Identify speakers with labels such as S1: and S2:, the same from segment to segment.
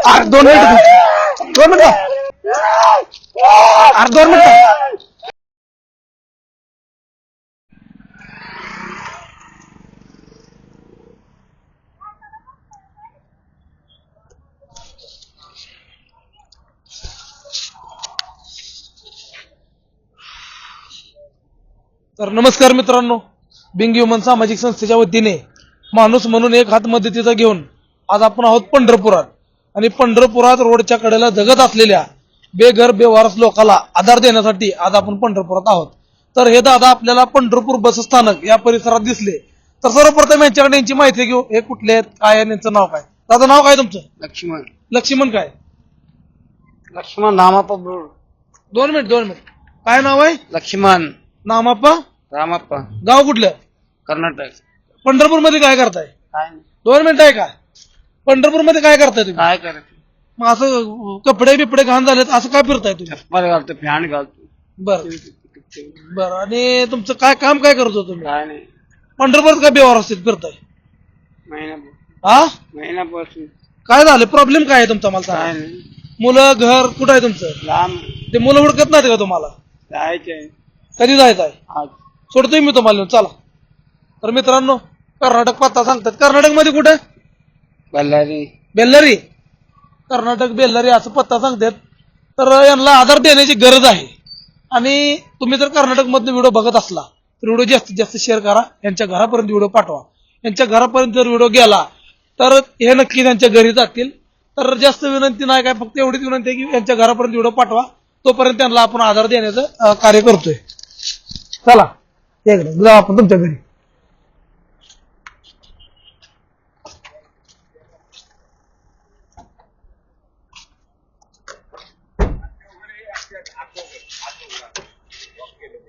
S1: अरे दोन मिनिट दोन मिनिट अरे दोन मिनिट तर नमस्कार मित्रांनो बिंग ह्युमन सामाजिक संस्थेच्या वतीने माणूस म्हणून एक हात मदतीचा घेऊन आज आपण आहोत पंढरपुरात. आणि पंढरपुरात रोडच्या कडेला जगत असलेल्या बेघर बेवारस लोकांना आधार देण्यासाठी आज आपण पंढरपुरात आहोत. तर हे दादा आपल्याला पंढरपूर बस स्थानक या परिसरात दिसले. तर सर्वप्रथम यांच्याकडे यांची माहिती घेऊ. हे कुठले आहेत? काय आहे? यांचं नाव काय? दादा नाव काय तुमचं?
S2: लक्ष्मण.
S1: लक्ष्मण काय?
S2: लक्ष्मण रामाप्पा
S1: दोन मिनिट दोन मिनिट. काय नाव आहे?
S2: लक्ष्मण.
S1: नामाप्पा
S2: रामाप्पा.
S1: गाव कुठलं?
S2: कर्नाटक.
S1: पंढरपूरमध्ये काय करताय?
S2: काय नाही.
S1: दोन मिनिटं आहे का? पंढरपूरमध्ये काय करताय तुम्ही?
S2: काय करत
S1: मग असं कपडे बिपडे घाण झालेत असं काय फिरताय तुम्ही?
S2: चप्पल घालतो फॅन घालतो.
S1: बर. बर आणि तुमचं काय काम काय करतो तुम्ही?
S2: काय नाही.
S1: पंढरपूरात काय बेवार असतील फिरताय?
S2: महिना
S1: हा
S2: महिन्यापासून
S1: काय झालं? प्रॉब्लेम काय आहे तुमचा मला
S2: काय
S1: सांगा
S2: नाही.
S1: मुलं घर कुठं आहे तुमचं?
S2: लांब.
S1: ते मुलं हुडकत नाहीत का तुम्हाला?
S2: जायचंय
S1: कधी जायचं आहे?
S2: आज.
S1: सोडतोय मी तुम्हाला नेऊन, चला. तर मित्रांनो कर्नाटक पत्ता सांगतात. कर्नाटकमध्ये कुठे?
S2: बल्लारी.
S1: बेल्लारी. कर्नाटक बेल्लारी असं पत्ता सांगतात. तर यांना आधार देण्याची गरज आहे. आणि तुम्ही जर कर्नाटकमधनं व्हिडिओ बघत असला तर व्हिडिओ जास्तीत जास्त शेअर करा. यांच्या घरापर्यंत व्हिडिओ पाठवा. यांच्या घरापर्यंत जर व्हिडिओ गेला तर हे नक्की त्यांच्या घरी जातील. तर जास्त विनंती नाही काय फक्त एवढीच विनंती आहे की यांच्या घरापर्यंत व्हिडिओ पाठवा. तोपर्यंत त्यांना आपण आधार देण्याचं कार्य करतोय. चला. आपण तुमच्या घरी.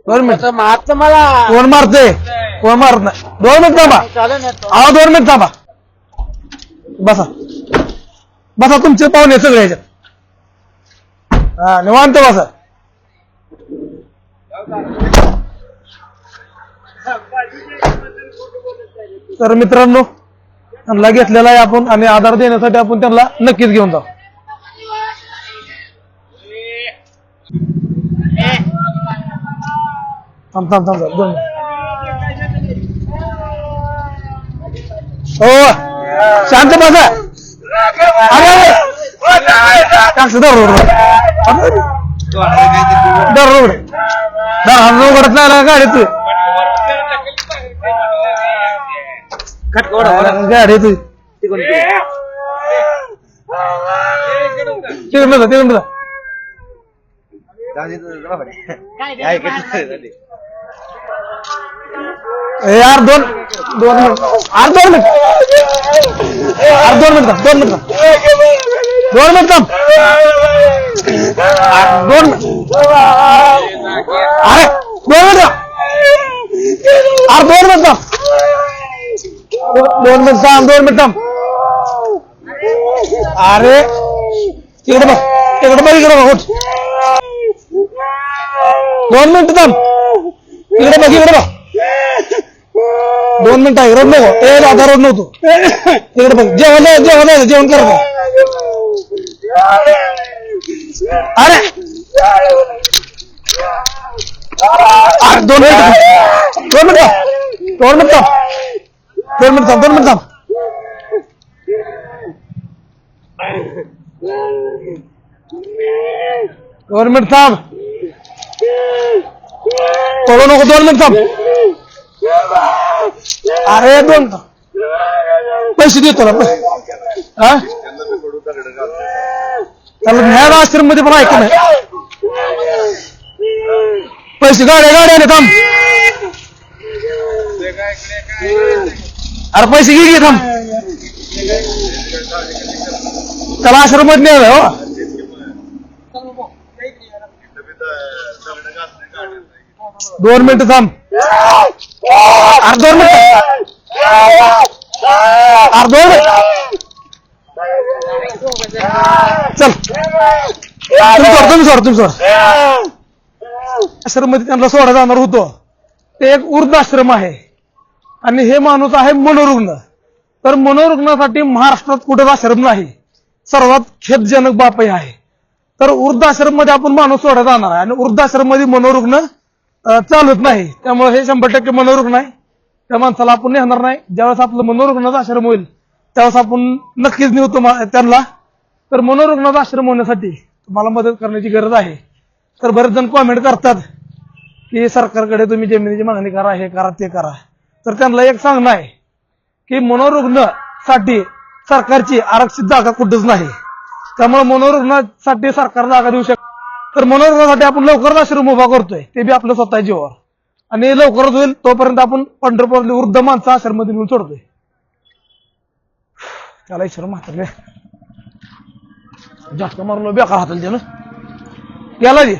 S1: दोन मिनिट.
S2: मारत मला
S1: कोण मारते कोण मारत नाही दोन मिनिट थांबा.
S2: चालेल
S1: हा दोन मिनिट थांबा. बसा. बसा तुमचे पाहुणे सगळे ह्याच्यात हा निवांत बसा. तर मित्रांनो त्यांना घेतलेला आहे आपण आणि आधार देण्यासाठी आपण त्यांना नक्कीच घेऊन जाऊ. थांब थांब थांब थांब, दोन मिनिट. हो शांत बसा अरे अरे. शांत दर रोड दर रोड दर हात उघडत नाही ना गाडी तू गाडी तू तिकडून जा तिकडून जा ए, यार दोन दोन मिनिट यार दोन मिनिट यार दोन मिनिट दोन मिनिट दोन मिनिट थांब. यार, दोन मिनिट अरे दोन मिनिट यार दोन मिनिट थांब. दोन मिनिट थांब दोन मिनिट थांब अरे इकडे बघ इकडे बघ इकडे बघ उठ. दोन मिनिट थांब इकडे बघ इकडे बघ दोन मिनिट आहे रोड नको. ए दादा रोड नव्हतो तिकडे बघ जेवण जेवण जेवण कर अरे! अरे दोन मिनिट दोन मिनिट दोन मिनिट दोन मिनिट दोन मिनिट थांब. दोन मिनिट थांब. पळू नको दोन मिनिट थांब. अरे दोन. पैसे देतो ना हा? त्याला ज्ञान आश्रममध्ये पण ऐकलं पैसे गाड्या गाड्या आले थांब. अरे पैसे घे थांब. त्याला आश्रममध्ये न्याय हो दोन मिनिट थांब. अरे दोन मिनिट. अरे दोन मिनिट. चल. तुम्ही सोड तुम्ही सोड तुम्ही सोड. आश्रममध्ये त्यांना सोडा जाणार होतो. ते एक वृद्ध आश्रम आहे. आणि हे माणूस आहे मनोरुग्ण. तर मनोरुग्णासाठी महाराष्ट्रात कुठेच आश्रम नाही. सर्वात खेदजनक बापही हे आहे. तर वृद्धाश्रममध्ये आपण माणूस सोडत जाणार आहे. आणि वृद्धाश्रममध्ये मनोरुग्ण चालत नाही. त्यामुळे हे शंभर टक्के मनोरुग्ण आहे त्या माणसाला आपण नेणार नाही. ज्यावेळेस आपलं मनोरुग्णाचा आश्रम होईल त्यावेळेस आपण नक्कीच नेऊ त्यांना. तर मनोरुग्णाचा आश्रम होण्यासाठी तुम्हाला मदत करण्याची गरज आहे. तर बरेच जण कॉमेंट करतात की सरकारकडे तुम्ही जमिनीची मागणी करा हे करा ते करा. तर त्यांना एक सांगणं आहे की मनोरुग्णासाठी सरकारची आरक्षित जागा कुठंच नाही. त्यामुळे मनोरुग्णासाठी सरकार जागा देऊ शकत तर मनोरंजनासाठी आपण लवकरच आश्रम उभा करतोय. ते बी आपलं स्वतः जीवावर. आणि लवकरच होईल तोपर्यंत आपण पंढरपूर वृद्ध माणसं आश्रममध्ये येऊन सोडतोय. त्याला ईश्वर म्हातारे जास्त मारलो बेकार हाताला त्यानं? याला जी